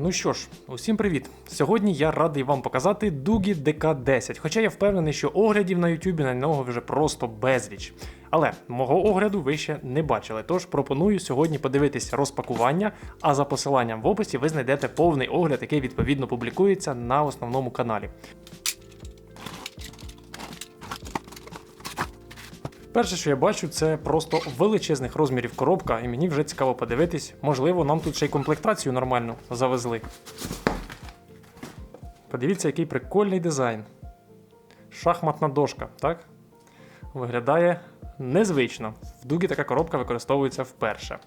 Ну що ж, усім привіт! Сьогодні я радий вам показати Дугі ДК-10, хоча я впевнений, що оглядів на Ютубі на нього вже просто безліч. Але мого огляду ви ще не бачили, тож пропоную сьогодні подивитись розпакування, а за посиланням в описі ви знайдете повний огляд, який відповідно публікується на основному каналі. Перше, що я бачу, це просто величезних розмірів коробка, і мені вже цікаво подивитись. Можливо, нам тут ще й комплектацію нормальну завезли. Подивіться, який прикольний дизайн. Шахматна дошка, так? Виглядає незвично. В дугі така коробка використовується вперше.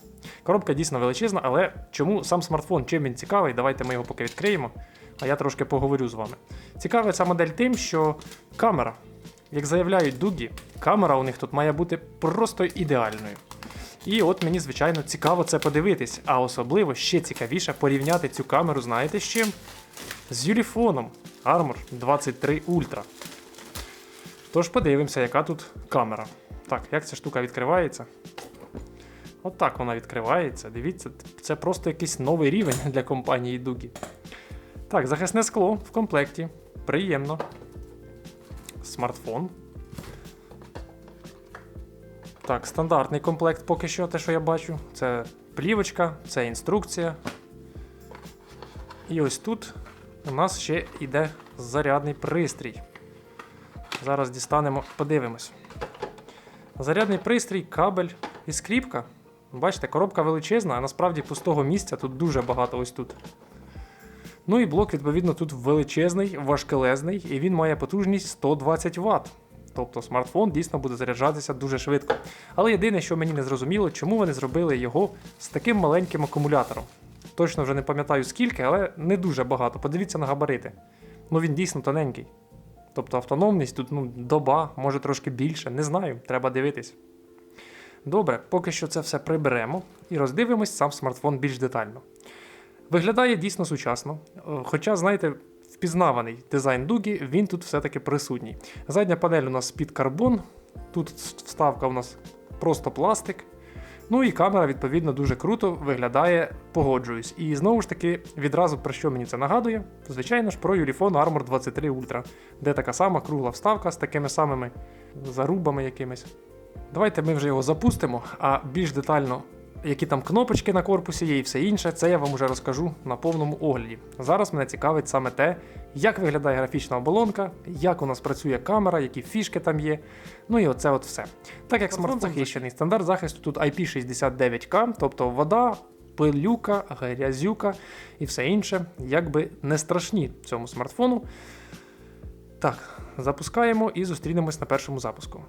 Коробка дійсно величезна, але чому сам смартфон, чим він цікавий? Давайте ми його поки відкриємо, а я трошки поговорю з вами. Цікава ця модель тим, що камера як заявляють Дугі, камера у них тут має бути просто ідеальною. І от мені, звичайно, цікаво це подивитись, а особливо ще цікавіше порівняти цю камеру, знаєте з чим? З Юліфоном Armor 23 Ultra. Тож подивимося, яка тут камера. Так, як ця штука відкривається? От так вона відкривається. Дивіться, це просто якийсь новий рівень для компанії Дугі. Так, захисне скло в комплекті. Приємно смартфон. Так, стандартний комплект поки що, те, що я бачу. Це плівочка, це інструкція. І ось тут у нас ще йде зарядний пристрій. Зараз дістанемо, подивимось. Зарядний пристрій, кабель і скріпка. Бачите, коробка величезна, а насправді пустого місця тут дуже багато ось тут. Ну і блок, відповідно, тут величезний, важкелезний, і він має потужність 120 Вт. Тобто смартфон дійсно буде заряджатися дуже швидко. Але єдине, що мені не зрозуміло, чому вони зробили його з таким маленьким акумулятором. Точно вже не пам'ятаю скільки, але не дуже багато. Подивіться на габарити. Ну він дійсно тоненький. Тобто автономність тут ну, доба, може трошки більше, не знаю, треба дивитись. Добре, поки що це все приберемо і роздивимось сам смартфон більш детально. Виглядає дійсно сучасно. Е, Хоча, знаєте, впізнаваний дизайн дугі, він тут все-таки присутній. Задня панель у нас під карбон, тут вставка у нас просто пластик. Ну і камера, відповідно, дуже круто виглядає, погоджуюсь. І знову ж таки, відразу про що мені це нагадує? Звичайно ж, про Ulefone Armor 23 Ultra, де така сама кругла вставка з такими самими зарубами якимись. Давайте ми вже його запустимо, а більш детально які там кнопочки на корпусі є і все інше, це я вам вже розкажу на повному огляді. Зараз мене цікавить саме те, як виглядає графічна оболонка, як у нас працює камера, які фішки там є. Ну і оце от все. Так як смартфон захищений, стандарт захисту тут IP69K, тобто вода. Пилюка, грязюка і все інше, якби не страшні цьому смартфону. Так, запускаємо і зустрінемось на першому запуску.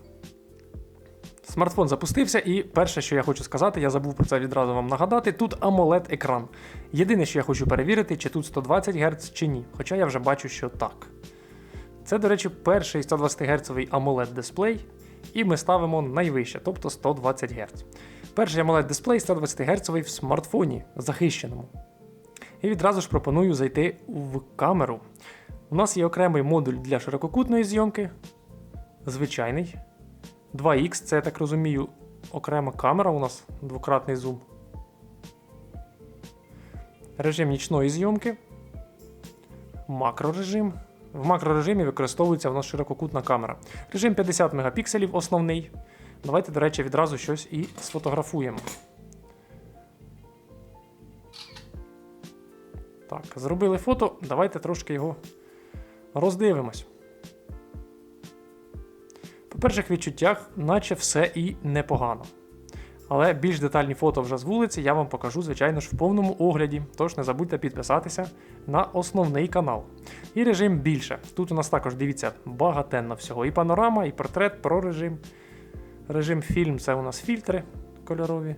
Смартфон запустився, і перше, що я хочу сказати, я забув про це відразу вам нагадати. Тут amoled екран. Єдине, що я хочу перевірити, чи тут 120 Гц чи ні. Хоча я вже бачу, що так. Це, до речі, перший 120 Гц amoled дисплей, і ми ставимо найвище, тобто 120 Гц. Перший amoled дисплей 120 Гц в смартфоні захищеному. І відразу ж пропоную зайти в камеру. У нас є окремий модуль для ширококутної зйомки. Звичайний. 2Х, це я так розумію, окрема камера у нас, двократний зум. Режим нічної зйомки. Макрорежим. В макрорежимі використовується в нас ширококутна камера. Режим 50 мегапікселів основний. Давайте, до речі, відразу щось і сфотографуємо. Так, зробили фото, давайте трошки його роздивимось. Перших відчуттях, наче все і непогано. Але більш детальні фото вже з вулиці я вам покажу, звичайно ж, в повному огляді, тож не забудьте підписатися на основний канал. І режим більше. Тут у нас також дивіться багатенно всього. І панорама, і портрет, про режим. Режим фільм це у нас фільтри кольорові.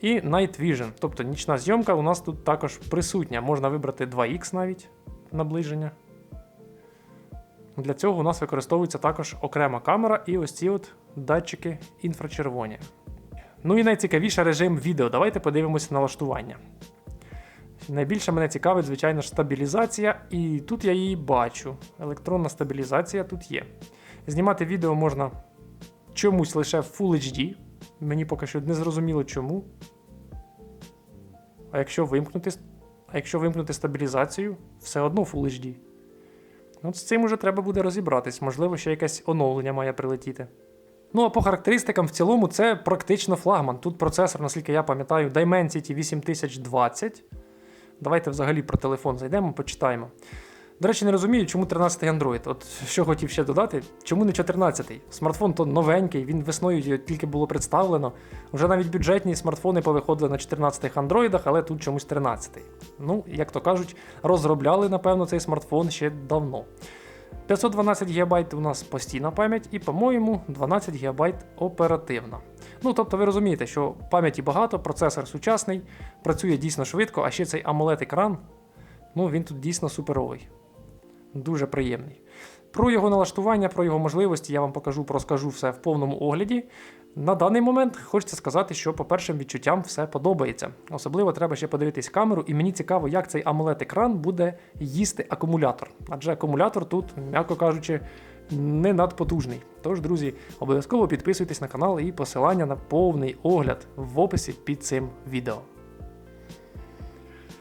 І Night Vision, тобто нічна зйомка у нас тут також присутня. Можна вибрати 2Х навіть наближення. Для цього у нас використовується також окрема камера і ось ці от датчики інфрачервоні. Ну і найцікавіше режим відео. Давайте подивимося налаштування. Найбільше мене цікавить, звичайно ж, стабілізація, і тут я її бачу. Електронна стабілізація тут є. Знімати відео можна чомусь лише в Full HD. Мені поки що не зрозуміло чому. А якщо вимкнути А якщо вимкнути стабілізацію, все одно Full HD. От з цим уже треба буде розібратись, можливо, ще якесь оновлення має прилетіти. Ну а по характеристикам в цілому це практично флагман. Тут процесор, наскільки я пам'ятаю, Dimensity 8020. Давайте взагалі про телефон зайдемо, почитаємо. До речі, не розумію, чому 13-й Android. От що хотів ще додати, чому не 14-й? Смартфон то новенький, він весною тільки було представлено. Вже навіть бюджетні смартфони повиходили на 14-х андроїдах, але тут чомусь 13-й. Ну, як то кажуть, розробляли, напевно, цей смартфон ще давно. 512 ГБ у нас постійна пам'ять, і, по-моєму, 12 ГБ оперативна. Ну, тобто, ви розумієте, що пам'яті багато, процесор сучасний, працює дійсно швидко, а ще цей amoled екран ну він тут дійсно суперовий. Дуже приємний. Про його налаштування, про його можливості я вам покажу, розкажу все в повному огляді. На даний момент хочеться сказати, що по першим відчуттям все подобається. Особливо треба ще подивитись камеру, і мені цікаво, як цей amoled екран буде їсти акумулятор. Адже акумулятор тут, м'яко кажучи, не надпотужний. Тож, друзі, обов'язково підписуйтесь на канал і посилання на повний огляд в описі під цим відео.